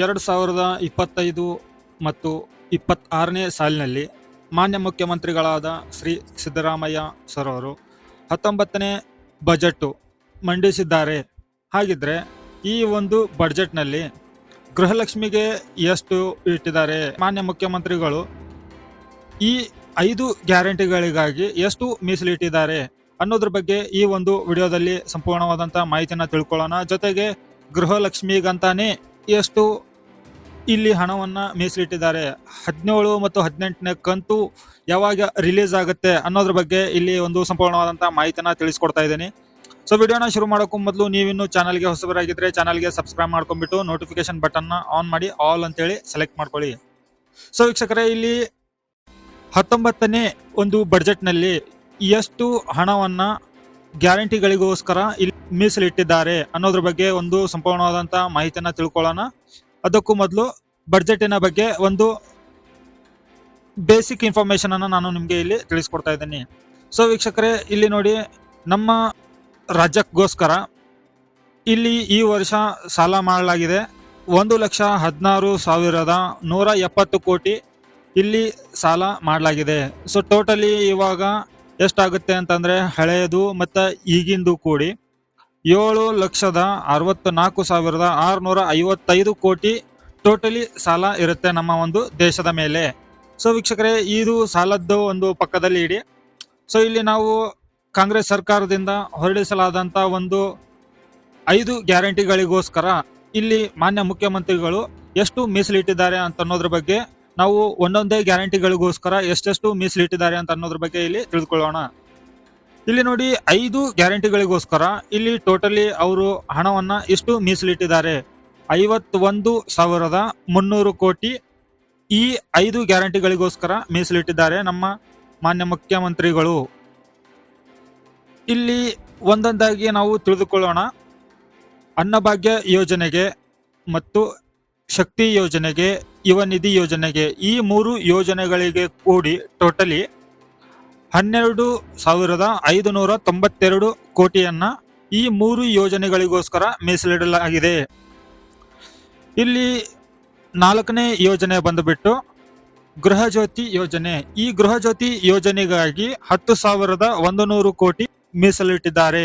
ಎರಡು ಸಾವಿರದ ಇಪ್ಪತ್ತೈದು ಮತ್ತು ಇಪ್ಪತ್ತಾರನೇ ಸಾಲಿನಲ್ಲಿ ಮಾನ್ಯ ಮುಖ್ಯಮಂತ್ರಿಗಳಾದ ಶ್ರೀ ಸಿದ್ದರಾಮಯ್ಯ ಸರ್ ಅವರು ಹತ್ತೊಂಬತ್ತನೇ ಬಜೆಟ್ಟು ಮಂಡಿಸಿದ್ದಾರೆ. ಹಾಗಿದ್ರೆ ಈ ಒಂದು ಬಡ್ಜೆಟ್ನಲ್ಲಿ ಗೃಹಲಕ್ಷ್ಮಿಗೆ ಎಷ್ಟು ಇಟ್ಟಿದ್ದಾರೆ? ಮಾನ್ಯ ಮುಖ್ಯಮಂತ್ರಿಗಳು ಈ ಐದು ಗ್ಯಾರಂಟಿಗಳಿಗಾಗಿ ಎಷ್ಟು ಮೀಸಲಿಟ್ಟಿದ್ದಾರೆ ಅನ್ನೋದ್ರ ಬಗ್ಗೆ ಈ ಒಂದು ವಿಡಿಯೋದಲ್ಲಿ ಸಂಪೂರ್ಣವಾದಂಥ ಮಾಹಿತಿನ ತಿಳ್ಕೊಳ್ಳೋಣ. ಜೊತೆಗೆ ಗೃಹಲಕ್ಷ್ಮಿಗಂತಾನೆ ಎಷ್ಟು ಇಲ್ಲಿ ಹಣವನ್ನ ಮೀಸಲಿಟ್ಟಿದ್ದಾರೆ. ಹದಿನೇಳು ಮತ್ತು ಹದಿನೆಂಟನೇ ಕಂತು ಯಾವಾಗ ರಿಲೀಸ್ ಆಗುತ್ತೆ ಅನ್ನೋದ್ರ ಬಗ್ಗೆ ಇಲ್ಲಿ ಒಂದು ಸಂಪೂರ್ಣವಾದಂಥ ಮಾಹಿತಿನ ತಿಳಿಸ್ಕೊಡ್ತಾ ಇದ್ದೀನಿ. ಸೊ ವಿಡಿಯೋನ ಶುರು ಮಾಡೋಕ್ಕೂ ಮೊದಲು ನೀವಿನ್ನು ಚಾನಲ್ಗೆ ಹೊಸಬರಾಗಿದ್ದರೆ ಚಾನಲ್ಗೆ ಸಬ್ಸ್ಕ್ರೈಬ್ ಮಾಡ್ಕೊಂಡ್ಬಿಟ್ಟು ನೋಟಿಫಿಕೇಶನ್ ಬಟನ್ನ ಆನ್ ಮಾಡಿ ಆಲ್ ಅಂತೇಳಿ ಸೆಲೆಕ್ಟ್ ಮಾಡ್ಕೊಳ್ಳಿ. ಸೊ ವೀಕ್ಷಕರೇ, ಇಲ್ಲಿ ಹತ್ತೊಂಬತ್ತನೇ ಒಂದು ಬಡ್ಜೆಟ್ನಲ್ಲಿ ಎಷ್ಟು ಹಣವನ್ನ ಗ್ಯಾರಂಟಿಗಳಿಗೋಸ್ಕರ ಇಲ್ಲಿ ಮೀಸಲಿಟ್ಟಿದ್ದಾರೆ ಅನ್ನೋದ್ರ ಬಗ್ಗೆ ಒಂದು ಸಂಪೂರ್ಣವಾದಂತಹ ಮಾಹಿತಿಯನ್ನ ತಿಳ್ಕೊಳ್ಳೋಣ. ಅದಕ್ಕೂ ಮೊದಲು ಬಡ್ಜೆಟಿನ ಬಗ್ಗೆ ಒಂದು ಬೇಸಿಕ್ ಇನ್ಫಾರ್ಮೇಶನ್ ಅನ್ನು ನಾನು ನಿಮಗೆ ಇಲ್ಲಿ ತಿಳಿಸ್ಕೊಡ್ತಾ ಇದ್ದೀನಿ. ಸೊ ವೀಕ್ಷಕರೇ, ಇಲ್ಲಿ ನೋಡಿ ನಮ್ಮ ರಾಜ್ಯಕ್ಕೋಸ್ಕರ ಇಲ್ಲಿ ಈ ವರ್ಷ ಸಾಲ ಮಾಡಲಾಗಿದೆ. ಒಂದು ಲಕ್ಷ ಹದಿನಾರು ಸಾವಿರದ ನೂರ ಎಪ್ಪತ್ತು ಕೋಟಿ ಇಲ್ಲಿ ಸಾಲ ಮಾಡಲಾಗಿದೆ. ಸೊ ಟೋಟಲಿ ಇವಾಗ ಎಷ್ಟಾಗುತ್ತೆ ಅಂತಂದ್ರೆ ಹಳೆಯದು ಮತ್ತು ಈಗಿಂದು ಕೂಡಿ ಏಳು ಲಕ್ಷದ ಅರವತ್ತು ನಾಲ್ಕು ಸಾವಿರದ ಆರುನೂರ ಐವತ್ತೈದು ಕೋಟಿ ಟೋಟಲಿ ಸಾಲ ಇರುತ್ತೆ ನಮ್ಮ ಒಂದು ದೇಶದ ಮೇಲೆ. ಸೊ ವೀಕ್ಷಕರೇ, ಇದು ಸಾಲದ್ದು ಒಂದು ಪಕ್ಕದಲ್ಲಿ ಇಡಿ. ಸೊ ಇಲ್ಲಿ ನಾವು ಕಾಂಗ್ರೆಸ್ ಸರ್ಕಾರದಿಂದ ಹೊರಡಿಸಲಾದಂಥ ಒಂದು ಐದು ಗ್ಯಾರಂಟಿಗಳಿಗೋಸ್ಕರ ಇಲ್ಲಿ ಮಾನ್ಯ ಮುಖ್ಯಮಂತ್ರಿಗಳು ಎಷ್ಟು ಮೀಸಲಿಟ್ಟಿದ್ದಾರೆ ಅಂತ ಅನ್ನೋದ್ರ ಬಗ್ಗೆ ನಾವು ಒಂದೊಂದೇ ಗ್ಯಾರಂಟಿಗಳಿಗೋಸ್ಕರ ಎಷ್ಟೆಷ್ಟು ಮೀಸಲಿಟ್ಟಿದ್ದಾರೆ ಅಂತ ಅನ್ನೋದ್ರ ಬಗ್ಗೆ ಇಲ್ಲಿ ತಿಳಿದುಕೊಳ್ಳೋಣ. ಇಲ್ಲಿ ನೋಡಿ ಐದು ಗ್ಯಾರಂಟಿಗಳಿಗೋಸ್ಕರ ಇಲ್ಲಿ ಟೋಟಲಿ ಅವರು ಹಣವನ್ನ ಎಷ್ಟು ಮೀಸಲಿಟ್ಟಿದ್ದಾರೆ ಐವತ್ತೊಂದು ಸಾವಿರದ ಮುನ್ನೂರು ಕೋಟಿ ಈ ಐದು ಗ್ಯಾರಂಟಿಗಳಿಗೋಸ್ಕರ ಮೀಸಲಿಟ್ಟಿದ್ದಾರೆ ನಮ್ಮ ಮಾನ್ಯ ಮುಖ್ಯಮಂತ್ರಿಗಳು. ಇಲ್ಲಿ ಒಂದೊಂದಾಗಿ ನಾವು ತಿಳಿದುಕೊಳ್ಳೋಣ. ಅನ್ನಭಾಗ್ಯ ಯೋಜನೆಗೆ ಮತ್ತು ಶಕ್ತಿ ಯೋಜನೆಗೆ ಯುವ ನಿಧಿ ಯೋಜನೆಗೆ ಈ ಮೂರು ಯೋಜನೆಗಳಿಗೆ ಕೂಡಿ ಟೋಟಲಿ ಹನ್ನೆರಡು ಸಾವಿರದ ಐದುನೂರ ತೊಂಬತ್ತೆರಡು ಕೋಟಿಯನ್ನ ಈ ಮೂರು ಯೋಜನೆಗಳಿಗೋಸ್ಕರ ಮೀಸಲಿಡಲಾಗಿದೆ. ಇಲ್ಲಿ ನಾಲ್ಕನೇ ಯೋಜನೆ ಬಂದುಬಿಟ್ಟು ಗೃಹ ಜ್ಯೋತಿ ಯೋಜನೆ. ಈ ಗೃಹ ಜ್ಯೋತಿ ಯೋಜನೆಗಾಗಿ ಹತ್ತು ಸಾವಿರದ ಒಂದು ನೂರು ಕೋಟಿ ಮೀಸಲಿಟ್ಟಿದ್ದಾರೆ.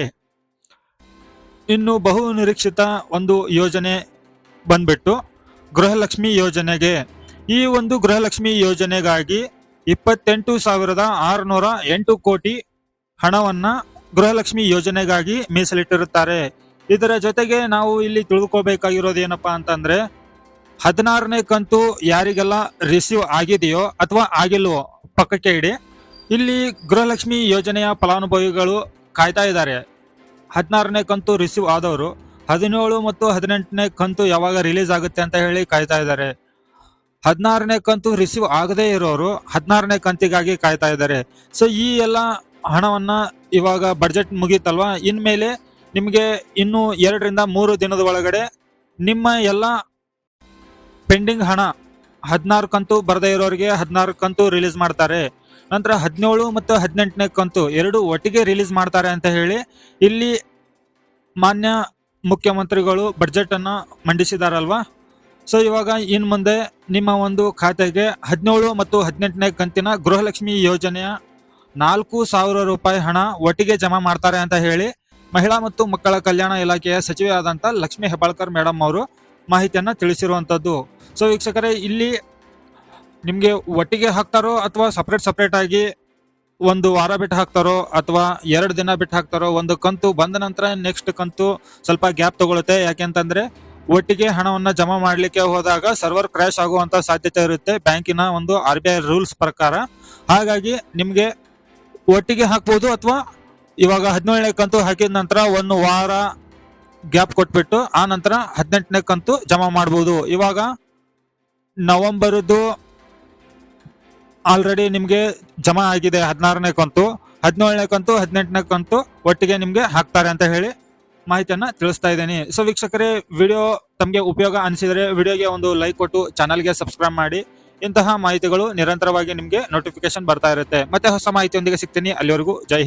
ಇನ್ನು ಬಹು ನಿರೀಕ್ಷಿತ ಒಂದು ಯೋಜನೆ ಬಂದ್ಬಿಟ್ಟು ಗೃಹಲಕ್ಷ್ಮಿ ಯೋಜನೆಗೆ, ಈ ಒಂದು ಗೃಹಲಕ್ಷ್ಮಿ ಯೋಜನೆಗಾಗಿ ಇಪ್ಪತ್ತೆಂಟು ಸಾವಿರದ ಆರುನೂರ ಎಂಟು ಕೋಟಿ ಹಣವನ್ನ ಗೃಹಲಕ್ಷ್ಮಿ ಯೋಜನೆಗಾಗಿ ಮೀಸಲಿಟ್ಟಿರುತ್ತಾರೆ. ಇದರ ಜೊತೆಗೆ ನಾವು ಇಲ್ಲಿ ತಿಳ್ಕೊಬೇಕಾಗಿರೋದು ಏನಪ್ಪಾ ಅಂತಂದ್ರೆ, ಹದಿನಾರನೇ ಕಂತು ಯಾರಿಗೆಲ್ಲ ರಿಸೀವ್ ಆಗಿದೆಯೋ ಅಥವಾ ಆಗಿಲ್ವೋ ಪಕ್ಕಕ್ಕೆ ಇಡಿ, ಇಲ್ಲಿ ಗೃಹಲಕ್ಷ್ಮಿ ಯೋಜನೆಯ ಫಲಾನುಭವಿಗಳು ಕಾಯ್ತಾ ಇದ್ದಾರೆ. ಹದಿನಾರನೇ ಕಂತು ರಿಸೀವ್ ಆದವರು ಹದಿನೇಳು ಮತ್ತು ಹದಿನೆಂಟನೇ ಕಂತು ಯಾವಾಗ ರಿಲೀಸ್ ಆಗುತ್ತೆ ಅಂತ ಹೇಳಿ ಕಾಯ್ತಾ ಇದ್ದಾರೆ. ಹದಿನಾರನೇ ಕಂತು ರಿಸೀವ್ ಆಗದೇ ಇರೋರು ಹದಿನಾರನೇ ಕಂತಿಗಾಗಿ ಕಾಯ್ತಾ ಇದ್ದಾರೆ. ಸೊ ಈ ಎಲ್ಲ ಹಣವನ್ನ ಇವಾಗ ಬಡ್ಜೆಟ್ ಮುಗೀತಲ್ವಾ? ಇನ್ಮೇಲೆ ನಿಮಗೆ ಇನ್ನು ಎರಡರಿಂದ ಮೂರು ದಿನದ ಒಳಗಡೆ ನಿಮ್ಮ ಎಲ್ಲ ಪೆಂಡಿಂಗ್ ಹಣ ಹದಿನಾರು ಕಂತು ಬರದೇ ಇರೋರಿಗೆ ಹದಿನಾರು ಕಂತು ರಿಲೀಸ್ ಮಾಡ್ತಾರೆ. ನಂತರ ಹದಿನೇಳು ಮತ್ತು ಹದಿನೆಂಟನೇ ಕಂತು ಎರಡು ಒಟ್ಟಿಗೆ ರಿಲೀಸ್ ಮಾಡ್ತಾರೆ ಅಂತ ಹೇಳಿ ಇಲ್ಲಿ ಮಾನ್ಯ ಮುಖ್ಯಮಂತ್ರಿಗಳು ಬಡ್ಜೆಟ್ ಅನ್ನ ಮಂಡಿಸಿದಾರಲ್ವಾ? ಸೊ ಇವಾಗ ಇನ್ ಮುಂದೆ ನಿಮ್ಮ ಒಂದು ಖಾತೆಗೆ ಹದಿನೇಳು ಮತ್ತು ಹದಿನೆಂಟನೇ ಕಂತಿನ ಗೃಹಲಕ್ಷ್ಮಿ ಯೋಜನೆಯ ನಾಲ್ಕು ಸಾವಿರ ರೂಪಾಯಿ ಹಣ ಒಟ್ಟಿಗೆ ಜಮಾ ಮಾಡ್ತಾರೆ ಅಂತ ಹೇಳಿ ಮಹಿಳಾ ಮತ್ತು ಮಕ್ಕಳ ಕಲ್ಯಾಣ ಇಲಾಖೆಯ ಸಚಿವೆ ಆದಂತ ಲಕ್ಷ್ಮಿ ಹೆಬ್ಬಾಳ್ಕರ್ ಮೇಡಮ್ ಅವರು ಮಾಹಿತಿಯನ್ನು ತಿಳಿಸಿರುವಂತದ್ದು. ಸೊ ವೀಕ್ಷಕರೇ, ಇಲ್ಲಿ ನಿಮಗೆ ಒಟ್ಟಿಗೆ ಹಾಕ್ತಾರೋ ಅಥವಾ ಸಪ್ರೇಟ್ ಸಪ್ರೇಟ್ ಆಗಿ ಒಂದು ವಾರ ಬಿಟ್ಟು ಹಾಕ್ತಾರೋ ಅಥವಾ ಎರಡು ದಿನ ಬಿಟ್ಟು ಹಾಕ್ತಾರೋ ಒಂದು ಕಂತು ಬಂದ ನಂತರ ನೆಕ್ಸ್ಟ್ ಕಂತು ಸ್ವಲ್ಪ ಗ್ಯಾಪ್ ತಗೊಳುತ್ತೆ. ಯಾಕೆಂತಂದ್ರೆ ಒಟ್ಟಿಗೆ ಹಣವನ್ನ ಜಮಾ ಮಾಡಲಿಕ್ಕೆ ಹೋದಾಗ ಸರ್ವರ್ ಕ್ರ್ಯಾಶ್ ಆಗುವಂತ ಸಾಧ್ಯತೆ ಇರುತ್ತೆ. ಬ್ಯಾಂಕಿನ ಒಂದು ಆರ್ ಬಿ ಐ ರೂಲ್ಸ್ ಪ್ರಕಾರ. ಹಾಗಾಗಿ ನಿಮ್ಗೆ ಒಟ್ಟಿಗೆ ಹಾಕ್ಬೋದು ಅಥವಾ ಇವಾಗ ಹದಿನೇಳನೇ ಕಂತು ಹಾಕಿದ ನಂತರ ಒಂದು ವಾರ ಗ್ಯಾಪ್ ಕೊಟ್ಬಿಟ್ಟು ಆ ನಂತರ ಹದಿನೆಂಟನೇ ಕಂತು ಜಮಾ ಮಾಡ್ಬೋದು. ಇವಾಗ ನವೆಂಬರ್ದು ಆಲ್ರೆಡಿ ನಿಮ್ಗೆ ಜಮಾ ಆಗಿದೆ ಹದಿನಾರನೇ ಕಂತು, ಹದಿನೇಳನೇ ಕಂತು, ಹದಿನೆಂಟನೇ ಕಂತು ಒಟ್ಟಿಗೆ ನಿಮ್ಗೆ ಹಾಕ್ತಾರೆ ಅಂತ ಹೇಳಿ ಮಾಹಿತಿಯನ್ನ ತಿಳಿಸ್ತಾ ಇದ್ದೀನಿ. ಸೊ ವೀಕ್ಷಕರೇ ವಿಡಿಯೋ ತಮಗೆ ಉಪಯೋಗ ಅನಿಸಿದರೆ ವಿಡಿಯೋಗೆ ಒಂದು ಲೈಕ್ ಕೊಟ್ಟು ಚಾನಲ್ಗೆ ಸಬ್ಸ್ಕ್ರೈಬ್ ಮಾಡಿ. ಇಂತಹ ಮಾಹಿತಿಗಳು ನಿರಂತರವಾಗಿ ನಿಮಗೆ ನೋಟಿಫಿಕೇಶನ್ ಬರ್ತಾ ಇರುತ್ತೆ. ಮತ್ತೆ ಹೊಸ ಮಾಹಿತಿಯೊಂದಿಗೆ ಸಿಗ್ತೀನಿ. ಅಲ್ಲಿವರೆಗೂ ಜೈ.